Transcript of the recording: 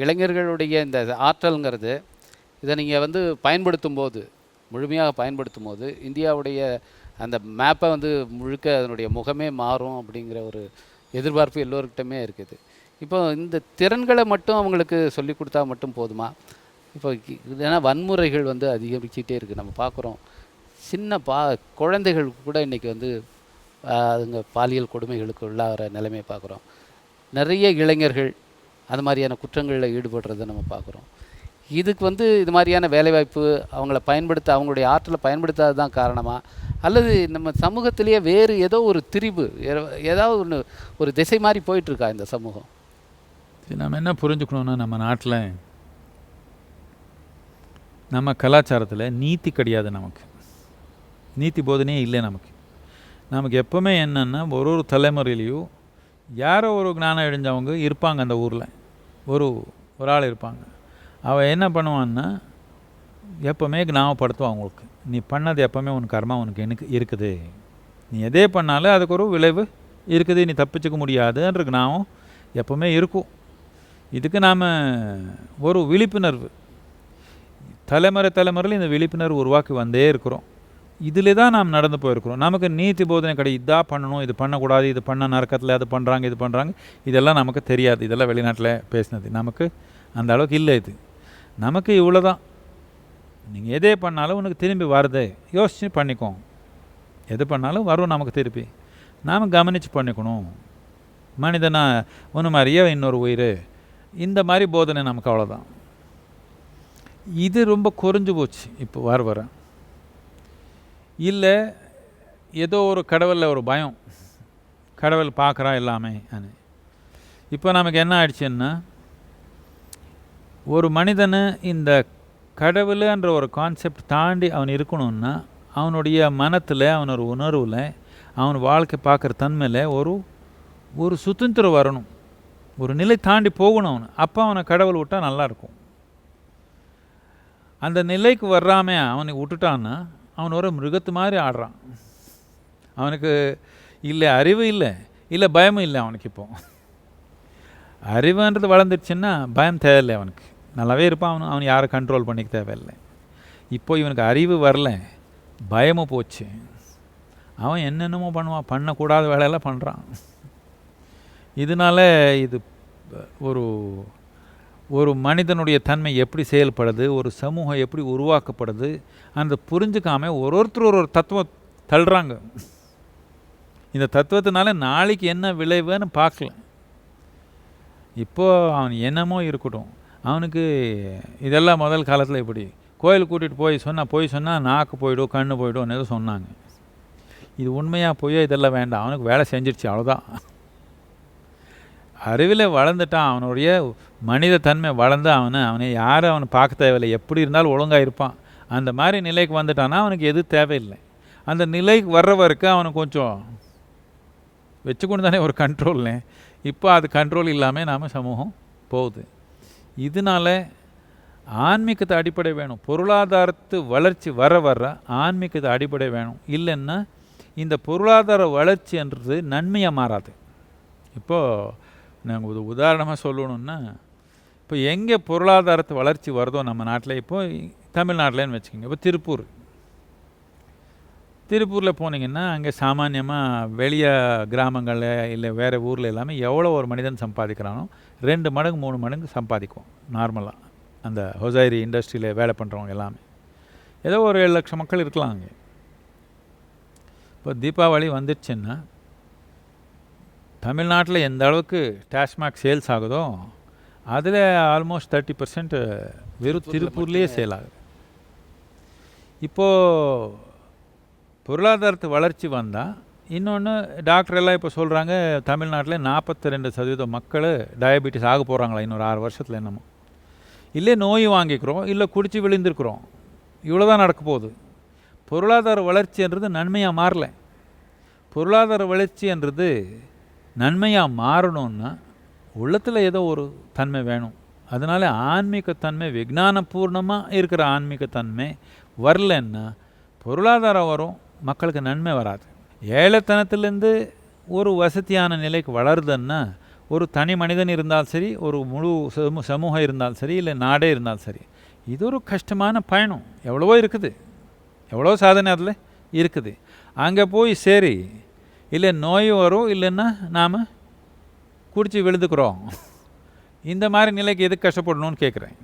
இளைஞர்களுடைய இந்த ஆற்றல்ங்கிறது இதை நீங்கள் வந்து பயன்படுத்தும் போது முழுமையாக பயன்படுத்தும் போது இந்தியாவுடைய அந்த மேப்பை வந்து முழுக்க அதனுடைய முகமே மாறும் அப்படிங்கிற ஒரு எதிர்பார்ப்பு எல்லோருக்கிட்டமே இருக்குது. இப்போ இந்த திறன்களை மட்டும் அவங்களுக்கு சொல்லி கொடுத்தா மட்டும் போதுமா? இப்போ ஏன்னா வன்முறைகள் வந்து அதிகரிச்சுட்டே இருக்குது நம்ம பார்க்குறோம். சின்ன பா குழந்தைகள் கூட இன்றைக்கி வந்து அதுங்க பாலியல் கொடுமைகளுக்கு உள்ளாகிற நிலைமையை பார்க்குறோம். நிறைய இளைஞர்கள் அது மாதிரியான குற்றங்களில் ஈடுபடுறதை நம்ம பார்க்குறோம். இதுக்கு வந்து இது மாதிரியான வேலைவாய்ப்பு அவங்கள பயன்படுத்த அவங்களுடைய ஆற்றலை பயன்படுத்தாதது தான் காரணமாக அல்லது நம்ம சமூகத்திலேயே வேறு ஏதோ ஒரு திரிவு ஏதாவது ஒன்று ஒரு திசை மாதிரி போயிட்டுருக்கா இந்த சமூகம்? இது நம்ம என்ன புரிஞ்சுக்கணுன்னா நம்ம நாட்டில் நம்ம கலாச்சாரத்தில் நீதி கிடையாது நமக்கு. நீதி போதனையே இல்லை நமக்கு. நமக்கு எப்போவுமே என்னென்னா ஒரு ஒரு தலைமுறையிலையும் யாரோ ஒரு ஞானம் அடைஞ்சவங்க இருப்பாங்க அந்த ஊரில். ஒரு ஒரு ஆள் இருப்பாங்க. அவன் என்ன பண்ணுவான்னா எப்போவுமே ஞாபகப்படுத்துவான் அவங்களுக்கு. நீ பண்ணது எப்போவுமே உன் கர்மா உனக்கு எனக்கு இருக்குது. நீ எதே பண்ணாலும் அதுக்கு ஒரு விளைவு இருக்குது. நீ தப்பிச்சுக்க முடியாதுன்ற ஞாபகம் எப்போவுமே இருக்கும். இதுக்கு நாம் ஒரு விழிப்புணர்வு. தலைமுறை தலைமுறையில் இந்த விழிப்புணர்வு உருவாக்கி வந்தே இருக்கிறோம். இதில் தான் நாம் நடந்து போயிருக்கிறோம். நமக்கு நீதி போதனை கிடையாது இதாக பண்ணணும் இது பண்ணக்கூடாது இது பண்ண நரக்கத்தில் அது பண்ணுறாங்க இது பண்ணுறாங்க இதெல்லாம் நமக்கு தெரியாது. இதெல்லாம் வெளிநாட்டில் பேசினது. நமக்கு அந்த அளவுக்கு இல்லை இது. நமக்கு இவ்வளோ தான் நீங்கள் எதே பண்ணாலும் உனக்கு திரும்பி வருது. யோசிச்சு பண்ணிக்கோ. எது பண்ணாலும் வரும் நமக்கு திருப்பி. நாம் கவனித்து பண்ணிக்கணும். மனிதனா ஒன்று மாதிரியே இன்னொரு உயிர். இந்த மாதிரி போதனை நமக்கு அவ்வளோதான் இது ரொம்ப குறைஞ்சு போச்சு. இப்போ வர வர. இல்லை ஏதோ ஒரு கடவுளில் ஒரு பயம். கடவுள் பார்க்குறா எல்லாமே இப்போ நமக்கு என்ன ஆயிடுச்சுன்னா ஒரு மனிதனை இந்த கடவுளுன்ற ஒரு கான்செப்ட் தாண்டி அவன் இருக்கணும்னா அவனுடைய மனத்தில் அவனோட உணர்வில் அவன் வாழ்க்கை பார்க்குற தன்மையில் ஒரு ஒரு சுதந்திரம் வரணும். ஒரு நிலை தாண்டி போகணும் அவன். அப்போ அவனை கடவுள் விட்டால் நல்லாயிருக்கும் அந்த நிலைக்கு வர்றாம அவனை விட்டுட்டான்னா அவன் ஒரு மிருகத்து மாதிரி ஆடுறான். அவனுக்கு இல்லை அறிவு இல்லை. இல்லை பயமும் இல்லை அவனுக்கு இப்போ. அறிவுன்றது வளர்ந்துடுச்சுன்னா பயம் தேவையில்லை அவனுக்கு. நல்லாவே இருப்பான் அவனு. அவன் யாரை கண்ட்ரோல் பண்ணிக்க தேவையில்லை. இப்போ இவனுக்கு அறிவு வரல. பயமும் போச்சு. அவன் என்னென்னமோ பண்ணுவான். பண்ணக்கூடாத வேலையெல்லாம் பண்ணுறான் இதனால இது ஒரு ஒரு மனிதனுடைய தன்மை எப்படி செயல்படுது ஒரு சமூகம் எப்படி உருவாக்கப்படுது அந்த புரிஞ்சுக்காம ஒரு ஒருத்தர் ஒரு ஒரு தத்துவம் தள்ளுறாங்க. இந்த தத்துவத்தினால நாளைக்கு என்ன விளைவுன்னு பார்க்கல. இப்போது அவன் என்னமோ இருக்கட்டும். அவனுக்கு இதெல்லாம் முதல் காலத்தில் இப்படி கோயில் கூட்டிகிட்டு போய் சொன்னால் போய் சொன்னால் நாக்கு போயிடும் கண்ணு போயிடும் ஏதோ சொன்னாங்க. இது உண்மையாக போய் இதெல்லாம் வேண்டாம். அவனுக்கு வேலை செஞ்சிடுச்சு அவ்வளோதான் அறிவில் வளர்ந்துட்டான் அவனுடைய மனித தன்மை வளர்ந்து அவனை அவனை யாரும் அவனை பார்க்க தேவையில்லை. எப்படி இருந்தாலும் ஒழுங்காக இருப்பான். அந்த மாதிரி நிலைக்கு வந்துட்டான்னா அவனுக்கு எது தேவையில்லை. அந்த நிலைக்கு வர்ற வரைக்கும் அவனுக்கு கொஞ்சம் வச்சுக்கொண்டு தானே ஒரு கண்ட்ரோல்னு இப்போ அது கண்ட்ரோல் இல்லாமல் நாம் சமூகம் போகுது. இதனால ஆன்மீகத்தை அடிப்படை வேணும். பொருளாதாரத்து வளர்ச்சி வர வர ஆன்மீகத்தை அடிப்படை வேணும். இல்லைன்னா இந்த பொருளாதார வளர்ச்சின்றது நன்மையாக மாறாது. இப்போது நாங்கள் ஒரு உதாரணமாக சொல்லணுன்னா இப்போ எங்கே பொருளாதாரத்து வளர்ச்சி வருதோ நம்ம நாட்டில் இப்போ தமிழ்நாட்டிலன்னு வச்சுக்கோங்க. இப்போ திருப்பூர். திருப்பூரில் போனீங்கன்னா அங்கே சாமானியமாக வெளிய கிராமங்களில் இல்லை வேறு ஊரில் எல்லாமே எவ்வளோ ஒரு மனிதன் சம்பாதிக்கிறானோ ரெண்டு மடங்கு மூணு மடங்கு சம்பாதிக்கும். நார்மலாக அந்த ஹொசைரி இண்டஸ்ட்ரியில் வேலை பண்ணுறவங்க எல்லாமே. ஏதோ ஒரு ஏழு லட்சம் மக்கள் இருக்கலாம் அங்கே. இப்போ தீபாவளி வந்துடுச்சுன்னா தமிழ்நாட்டில் எந்த அளவுக்கு டாஸ்மாக் சேல்ஸ் ஆகுதோ அதில் ஆல்மோஸ்ட் தேர்ட்டி பர்சன்ட் வெறும் திருப்பூர்லேயே சேல் ஆகுது. இப்போது பொருளாதாரத்து வளர்ச்சி வந்தால் இன்னொன்று டாக்டர் எல்லாம் இப்போ சொல்கிறாங்க தமிழ்நாட்டில் நாற்பத்தி ரெண்டு சதவீதம் மக்கள் டயபெட்டிஸ் ஆக போகிறாங்களா இன்னொரு ஆறு வருஷத்தில் என்னமோ. இல்லை நோய் வாங்கிக்கிறோம் இல்லை குடிச்சு விழுந்திருக்கிறோம். இவ்வளோ தான் நடக்க போகுது. பொருளாதார வளர்ச்சின்றது நன்மையாக மாறல. பொருளாதார வளர்ச்சின்றது நன்மையாக மாறணும்னா உள்ளத்தில் ஏதோ ஒரு தன்மை வேணும். அதனால் ஆன்மீகத்தன்மை விஜானபூர்ணமாக இருக்கிற ஆன்மீகத்தன்மை வரலன்னா பொருளாதாரம் வரும் மக்களுக்கு நன்மை வராது. ஏழைத்தனத்துலேருந்து ஒரு வசதியான நிலைக்கு வளருதுன்னா ஒரு தனி மனிதன் இருந்தாலும் சரி ஒரு முழு சமூ சமூகம் இருந்தாலும் சரி இல்லை நாடே இருந்தாலும் சரி இது ஒரு கஷ்டமான பயணம். எவ்வளவோ இருக்குது. எவ்வளோ சாதனை அதில் இருக்குது. அங்கே போய் சரி இல்லை நோய் வரும் இல்லைன்னா நாம் குடித்து விழுந்துக்கிறோம். இந்த மாதிரி நிலைக்கு எதுக்கு கஷ்டப்படணும்னு கேட்குறேன்